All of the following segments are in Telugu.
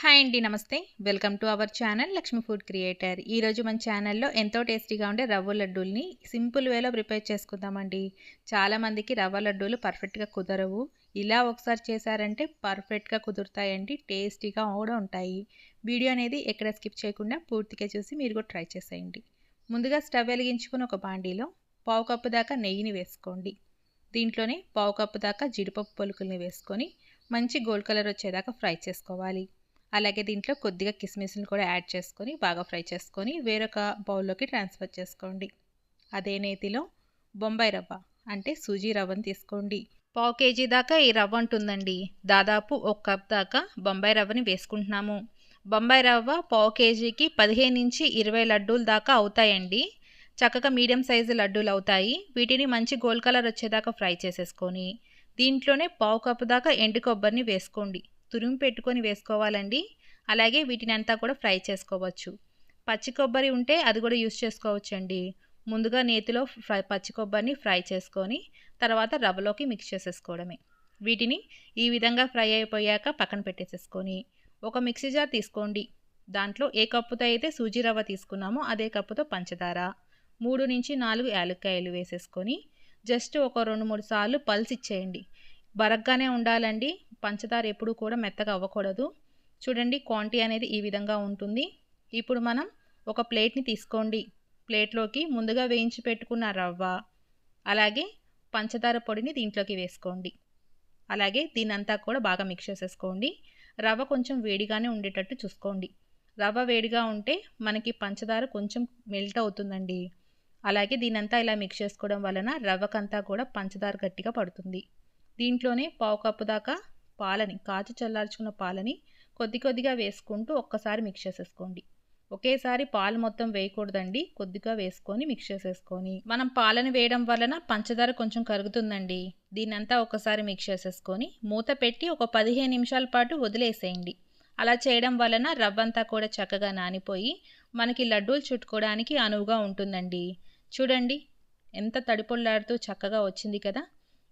హాయ్ అండి నమస్తే. Welcome to our channel Lakshmi food creator. ఈరోజు మన ఛానల్లో ఎంతో టేస్టీగా ఉండే రవ్వ లడ్డూల్ని సింపుల్ వేలో ప్రిపేర్ చేసుకుందామండి. చాలామందికి రవ్వ లడ్డూలు పర్ఫెక్ట్గా కుదరవు. ఇలా ఒకసారి చేశారంటే పర్ఫెక్ట్గా కుదురుతాయండి టేస్టీగా కూడా ఉంటాయి. వీడియో అనేది ఎక్కడ స్కిప్ చేయకుండా పూర్తిగా చూసి మీరు కూడా ట్రై చేసేయండి. ముందుగా స్టవ్ వెలిగించుకుని ఒక బాండీలో పావు కప్పు దాకా నెయ్యిని వేసుకోండి. దీంట్లోనే పావు కప్పు దాకా జీడిపప్పు పలుకుల్ని వేసుకొని మంచి గోల్డ్ కలర్ వచ్చేదాకా ఫ్రై చేసుకోవాలి. అలాగే దీంట్లో కొద్దిగా కిస్మిస్ని కూడా యాడ్ చేసుకొని బాగా ఫ్రై చేసుకొని వేరొక బౌల్లోకి ట్రాన్స్ఫర్ చేసుకోండి. అదే నేతిలో బొంబాయి రవ్వ అంటే సూజీ రవ్వను తీసుకోండి. పావు కేజీ దాకా ఈ రవ్వ ఉంటుందండి. దాదాపు ఒక కప్ దాకా బొంబాయి రవ్వని వేసుకుంటున్నాము. బొంబాయి రవ్వ పావు కేజీకి పదిహేను నుంచి ఇరవై లడ్డూల దాకా అవుతాయండి. చక్కగా మీడియం సైజు లడ్డూలు అవుతాయి. వీటిని మంచి గోల్డ్ కలర్ వచ్చేదాకా ఫ్రై చేసేసుకొని దీంట్లోనే పావు కప్పు దాకా ఎండు కొబ్బరిని వేసుకోండి. తురిమి పెట్టుకొని వేసుకోవాలండి. అలాగే వీటిని అంతా కూడా ఫ్రై చేసుకోవచ్చు. పచ్చి కొబ్బరి ఉంటే అది కూడా యూస్ చేసుకోవచ్చు అండి ముందుగా నేతిలో ఫ్రై పచ్చి కొబ్బరిని ఫ్రై చేసుకొని తర్వాత రవ్వలోకి మిక్స్ చేసేసుకోవడమే. వీటిని ఈ విధంగా ఫ్రై అయిపోయాక పక్కన పెట్టేసేసుకొని ఒక మిక్సీ జార్ తీసుకోండి. దాంట్లో ఏ కప్పుతో అయితే సూజీ రవ్వ తీసుకున్నామో అదే కప్పుతో పంచదార మూడు నుంచి నాలుగు యాలక్కాయలు వేసేసుకొని జస్ట్ ఒక రెండు మూడు సార్లు పల్స్ ఇచ్చేయండి. బరగ్గానే ఉండాలండి. పంచదార ఎప్పుడూ కూడా మెత్తగా అవ్వకూడదు. చూడండి క్వాంటిటీ అనేది ఈ విధంగా ఉంటుంది. ఇప్పుడు మనం ఒక ప్లేట్ని తీసుకోండి. ప్లేట్లోకి ముందుగా వేయించి పెట్టుకున్న రవ్వ అలాగే పంచదార పొడిని దీంట్లోకి వేసుకోండి. అలాగే దీనంతా కూడా బాగా మిక్స్ చేసేసుకోండి. రవ్వ కొంచెం వేడిగానే ఉండేటట్టు చూసుకోండి. రవ్వ వేడిగా ఉంటే మనకి పంచదార కొంచెం మెల్ట్ అవుతుందండి. అలాగే దీనంతా ఇలా మిక్స్ చేసుకోవడం వలన రవ్వకంతా కూడా పంచదార గట్టిగా పడుతుంది. దీంట్లోనే పావు కప్పు దాకా పాలని కాచి చల్లార్చుకున్న పాలని కొద్ది కొద్దిగా వేసుకుంటూ ఒక్కసారి మిక్స్ చేసేసుకోండి. ఒకేసారి పాలు మొత్తం వేయకూడదండి. కొద్దిగా వేసుకొని మిక్స్ చేసేసుకొని. మనం పాలను వేయడం వలన పంచదార కొంచెం కరుగుతుందండి. దీన్నంతా ఒకసారి మిక్స్ చేసేసుకొని మూత పెట్టి ఒక పదిహేను నిమిషాల పాటు వదిలేసేయండి. అలా చేయడం వలన రవ్వంతా కూడా చక్కగా నానిపోయి మనకి లడ్డూలు చుట్టుకోవడానికి అనువుగా ఉంటుందండి. చూడండి ఎంత తడిపొల్లాడుతూ చక్కగా వచ్చింది కదా?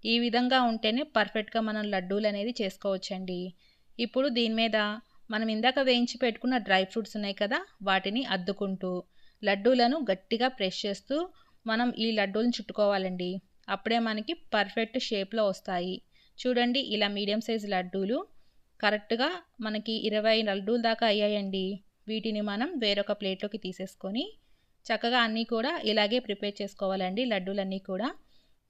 ఈ విధంగా ఉంటేనే పర్ఫెక్ట్గా మనం లడ్డూలు అనేది చేసుకోవచ్చండి. ఇప్పుడు దీని మీద మనం ఇందాక వేయించి పెట్టుకున్న డ్రై ఫ్రూట్స్ ఉన్నాయి కదా వాటిని అద్దుకుంటూ లడ్డూలను గట్టిగా ప్రెస్ చేస్తూ మనం ఈ లడ్డూలను చుట్టుకోవాలండి. అప్పుడే మనకి పర్ఫెక్ట్ షేప్లో వస్తాయి. చూడండి ఇలా మీడియం సైజ్ లడ్డూలు కరెక్ట్గా మనకి ఇరవై లడ్డూల దాకా అయ్యాయండి. వీటిని మనం వేరొక ప్లేట్లోకి తీసేసుకొని చక్కగా అన్నీ కూడా ఇలాగే ప్రిపేర్ చేసుకోవాలండి లడ్డూలన్నీ కూడా.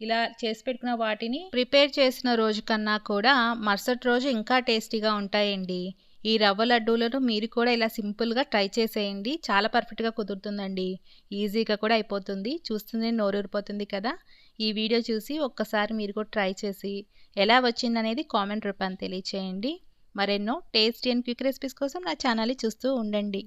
ఇలా చేసి పెట్టుకున్న వాటిని ప్రిపేర్ చేసిన రోజు కన్నా కూడా మరుసటి రోజు ఇంకా టేస్టీగా ఉంటాయండి. ఈ రవ్వ లడ్డూలను మీరు కూడా ఇలా సింపుల్గా ట్రై చేసేయండి. చాలా పర్ఫెక్ట్గా కుదురుతుందండి. ఈజీగా కూడా అయిపోతుంది. చూస్తుంది నోరూరిపోతుంది కదా. ఈ వీడియో చూసి ఒక్కసారి మీరు కూడా ట్రై చేసి ఎలా వచ్చిందనేది కామెంట్ రూపాన్ని తెలియచేయండి. మరెన్నో టేస్టీ అండ్ క్విక్ రెసిపీస్ కోసం నా ఛానల్ని చూస్తూ ఉండండి.